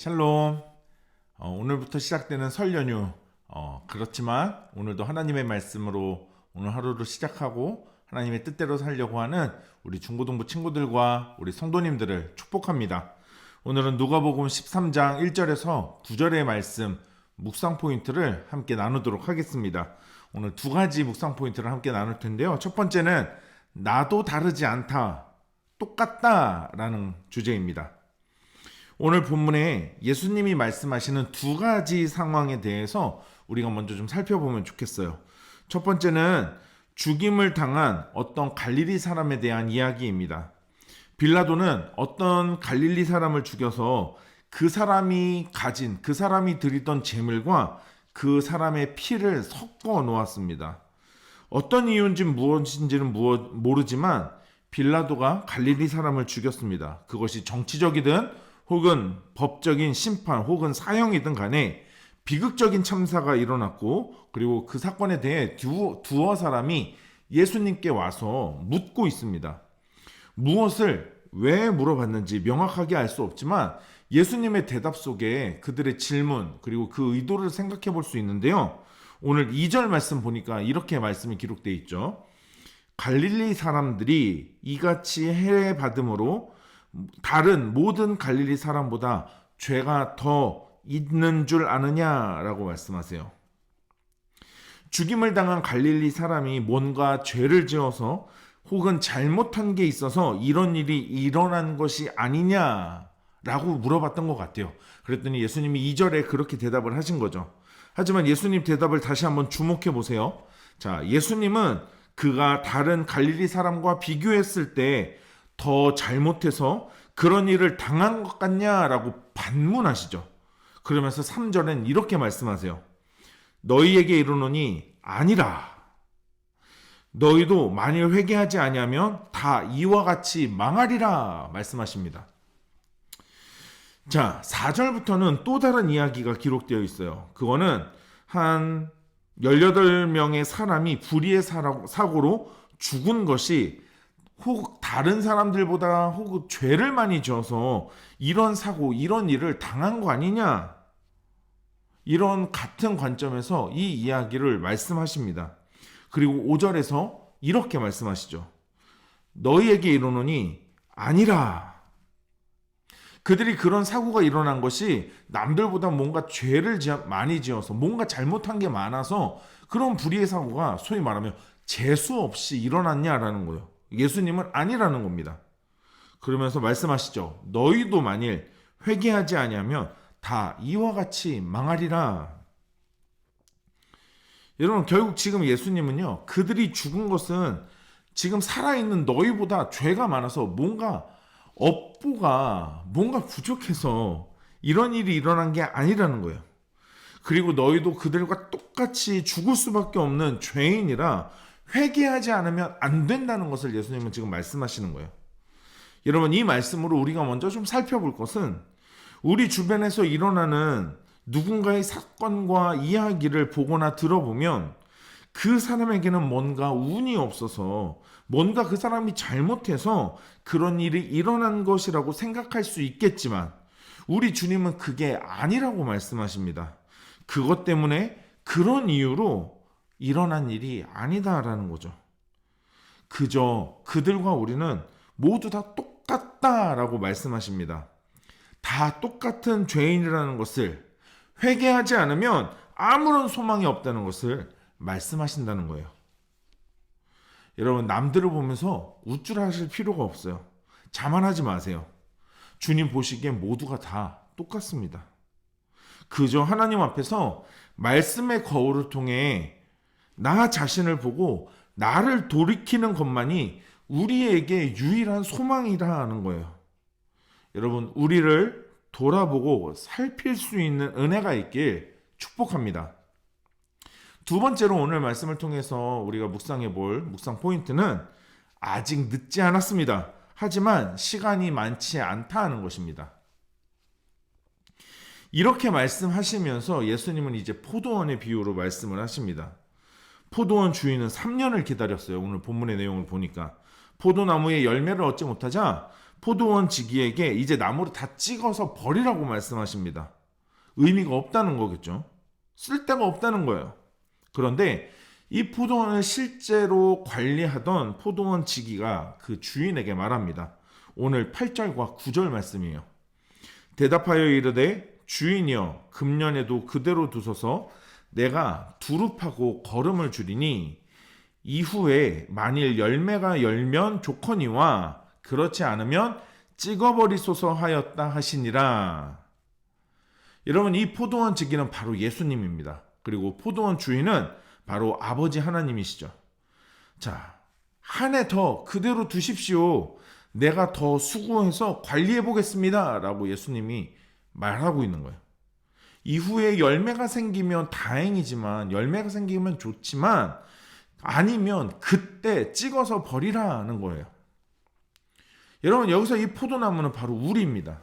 샬롬. 어, 오늘부터 시작되는 설 연휴. 어, 그렇지만 오늘도 하나님의 말씀으로 오늘 하루를 시작하고 하나님의 뜻대로 살려고 하는 우리 중고등부 친구들과 우리 성도님들을 축복합니다. 오늘은 누가복음 13장 1절에서 9절의 말씀 묵상 포인트를 함께 나누도록 하겠습니다. 오늘 두 가지 묵상 포인트를 함께 나눌 텐데요. 첫 번째는 나도 다르지 않다. 똑같다라는 주제입니다. 오늘 본문에 예수님이 말씀하시는 두 가지 상황에 대해서 우리가 먼저 좀 살펴보면 좋겠어요. 첫 번째는 죽임을 당한 어떤 갈릴리 사람에 대한 이야기입니다. 빌라도는 어떤 갈릴리 사람을 죽여서 그 사람이 가진 그 사람이 드리던 재물과 그 사람의 피를 섞어 놓았습니다. 어떤 이유인지 무엇인지는 무엇- 모르지만 빌라도가 갈릴리 사람을 죽였습니다. 그것이 정치적이든 혹은 법적인 심판 혹은 사형이든 간에 비극적인 참사가 일어났고 그리고 그 사건에 대해 두, 두어 사람이 예수님께 와서 묻고 있습니다. 무엇을 왜 물어봤는지 명확하게 알 수 없지만 예수님의 대답 속에 그들의 질문 그리고 그 의도를 생각해 볼 수 있는데요. 오늘 2절 말씀 보니까 이렇게 말씀이 기록되어 있죠. 갈릴리 사람들이 이같이 해외 받음으로 다른 모든 갈릴리 사람보다 죄가 더 있는 줄 아느냐라고 말씀하세요. 죽임을 당한 갈릴리 사람이 뭔가 죄를 지어서 혹은 잘못한 게 있어서 이런 일이 일어난 것이 아니냐라고 물어봤던 것 같아요. 그랬더니 예수님이 2절에 그렇게 대답을 하신 거죠. 하지만 예수님 대답을 다시 한번 주목해 보세요. 자, 예수님은 그가 다른 갈릴리 사람과 비교했을 때 더 잘못해서 그런 일을 당한 것 같냐라고 반문하시죠. 그러면서 3절엔 이렇게 말씀하세요. 너희에게 이르노니 아니라 너희도 만일 회개하지 아니하면 다 이와 같이 망하리라 말씀하십니다. 자, 4절부터는 또 다른 이야기가 기록되어 있어요. 그거는 한 18명의 사람이 불의의 사고로 죽은 것이 혹 다른 사람들보다 혹 죄를 많이 지어서 이런 사고, 이런 일을 당한 거 아니냐? 이런 같은 관점에서 이 이야기를 말씀하십니다. 그리고 5절에서 이렇게 말씀하시죠. 너희에게 이르노니 아니라. 그들이 그런 사고가 일어난 것이 남들보다 뭔가 죄를 지- 많이 지어서 뭔가 잘못한 게 많아서 그런 불의의 사고가 소위 말하면 재수 없이 일어났냐라는 거예요. 예수님은 아니라는 겁니다. 그러면서 말씀하시죠. 너희도 만일 회개하지 아니하면 다 이와 같이 망하리라. 여러분 결국 지금 예수님은요. 그들이 죽은 것은 지금 살아있는 너희보다 죄가 많아서 뭔가 업보가 뭔가 부족해서 이런 일이 일어난 게 아니라는 거예요. 그리고 너희도 그들과 똑같이 죽을 수밖에 없는 죄인이라 회개하지 않으면 안 된다는 것을 예수님은 지금 말씀하시는 거예요. 여러분 이 말씀으로 우리가 먼저 좀 살펴볼 것은 우리 주변에서 일어나는 누군가의 사건과 이야기를 보거나 들어보면 그 사람에게는 뭔가 운이 없어서 뭔가 그 사람이 잘못해서 그런 일이 일어난 것이라고 생각할 수 있겠지만 우리 주님은 그게 아니라고 말씀하십니다. 그것 때문에 그런 이유로 일어난 일이 아니다라는 거죠. 그저 그들과 우리는 모두 다 똑같다라고 말씀하십니다. 다 똑같은 죄인이라는 것을 회개하지 않으면 아무런 소망이 없다는 것을 말씀하신다는 거예요. 여러분, 남들을 보면서 우쭐하실 필요가 없어요. 자만하지 마세요. 주님 보시기엔 모두가 다 똑같습니다. 그저 하나님 앞에서 말씀의 거울을 통해 나 자신을 보고 나를 돌이키는 것만이 우리에게 유일한 소망이라는 거예요. 여러분, 우리를 돌아보고 살필 수 있는 은혜가 있길 축복합니다. 두 번째로 오늘 말씀을 통해서 우리가 묵상해 볼 묵상 포인트는 아직 늦지 않았습니다. 하지만 시간이 많지 않다 하는 것입니다. 이렇게 말씀하시면서 예수님은 이제 포도원의 비유로 말씀을 하십니다. 포도원 주인은 3년을 기다렸어요. 오늘 본문의 내용을 보니까. 포도나무에 열매를 얻지 못하자 포도원 지기에게 이제 나무를 다 찍어서 버리라고 말씀하십니다. 의미가 없다는 거겠죠. 쓸데가 없다는 거예요. 그런데 이 포도원을 실제로 관리하던 포도원 지기가 그 주인에게 말합니다. 오늘 8절과 9절 말씀이에요. 대답하여 이르되 주인이여 금년에도 그대로 두소서 내가 두릅하고 거름을 줄이니 이후에 만일 열매가 열면 좋거니와 그렇지 않으면 찍어버리소서 하였다 하시니라. 여러분 이 포도원 지기는 바로 예수님입니다. 그리고 포도원 주인은 바로 아버지 하나님이시죠. 자, 한 해 더 그대로 두십시오. 내가 더 수고해서 관리해 보겠습니다. 라고 예수님이 말하고 있는 거예요. 이후에 열매가 생기면 다행이지만, 열매가 생기면 좋지만, 아니면 그때 찍어서 버리라는 거예요. 여러분, 여기서 이 포도나무는 바로 우리입니다.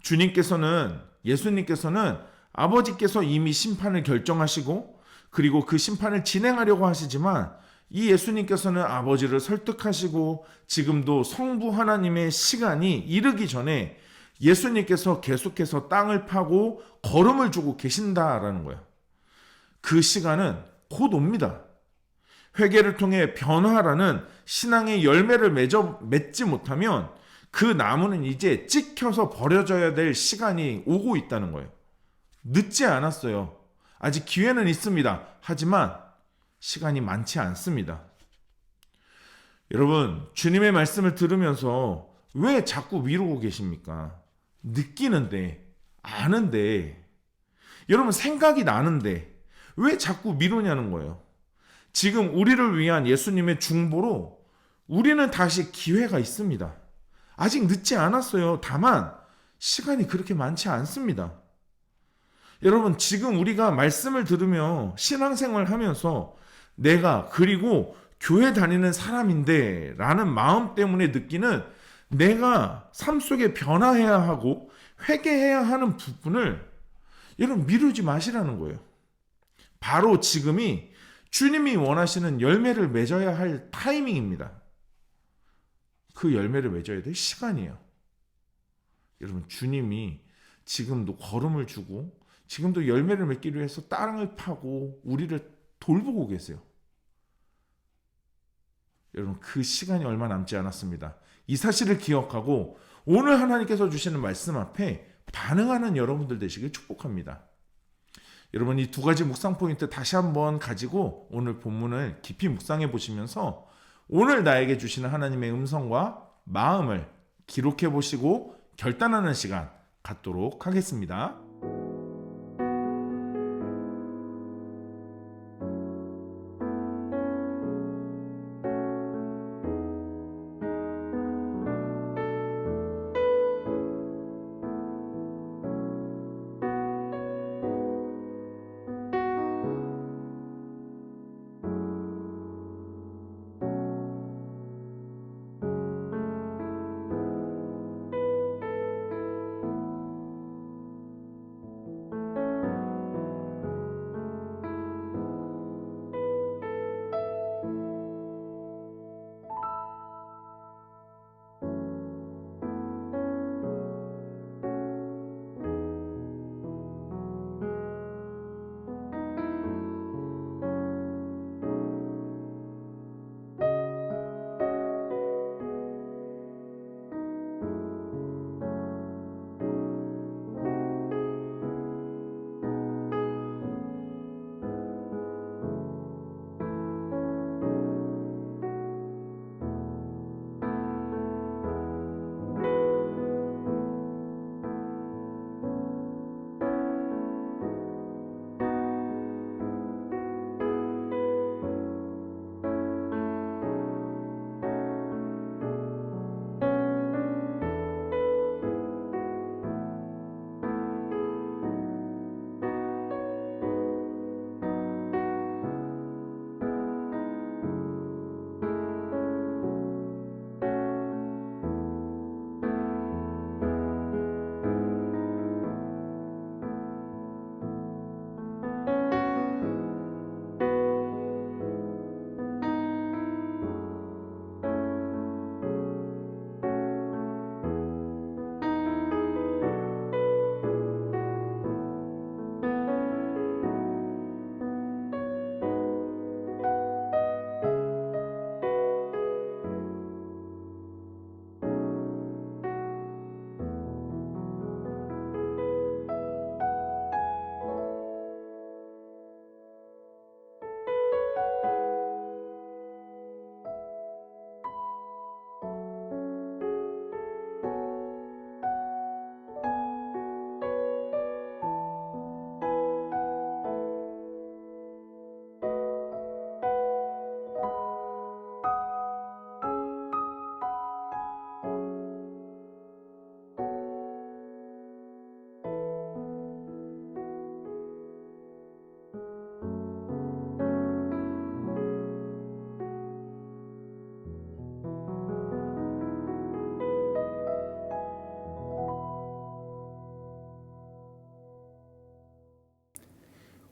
주님께서는, 예수님께서는 아버지께서 이미 심판을 결정하시고, 그리고 그 심판을 진행하려고 하시지만, 이 예수님께서는 아버지를 설득하시고 지금도 성부 하나님의 시간이 이르기 전에 예수님께서 계속해서 땅을 파고 걸음을 주고 계신다라는 거예요. 그 시간은 곧 옵니다. 회개를 통해 변화라는 신앙의 열매를 맺어, 맺지 못하면 그 나무는 이제 찍혀서 버려져야 될 시간이 오고 있다는 거예요. 늦지 않았어요. 아직 기회는 있습니다. 하지만 시간이 많지 않습니다. 여러분, 주님의 말씀을 들으면서 왜 자꾸 미루고 계십니까? 느끼는데, 아는데, 여러분 생각이 나는데, 왜 자꾸 미루냐는 거예요. 지금 우리를 위한 예수님의 중보로 우리는 다시 기회가 있습니다. 아직 늦지 않았어요. 다만, 시간이 그렇게 많지 않습니다. 여러분, 지금 우리가 말씀을 들으며 신앙생활 하면서 내가 그리고 교회 다니는 사람인데 라는 마음 때문에 느끼는 내가 삶 속에 변화해야 하고 회개해야 하는 부분을 여러분 미루지 마시라는 거예요. 바로 지금이 주님이 원하시는 열매를 맺어야 할 타이밍입니다. 그 열매를 맺어야 될 시간이에요. 여러분 주님이 지금도 걸음을 주고 지금도 열매를 맺기 위해서 땅을 파고 우리를 돌보고 계세요. 여러분 그 시간이 얼마 남지 않았습니다. 이 사실을 기억하고 오늘 하나님께서 주시는 말씀 앞에 반응하는 여러분들 되시길 축복합니다. 여러분 이 두 가지 묵상 포인트 다시 한번 가지고 오늘 본문을 깊이 묵상해 보시면서 오늘 나에게 주시는 하나님의 음성과 마음을 기록해 보시고 결단하는 시간 갖도록 하겠습니다.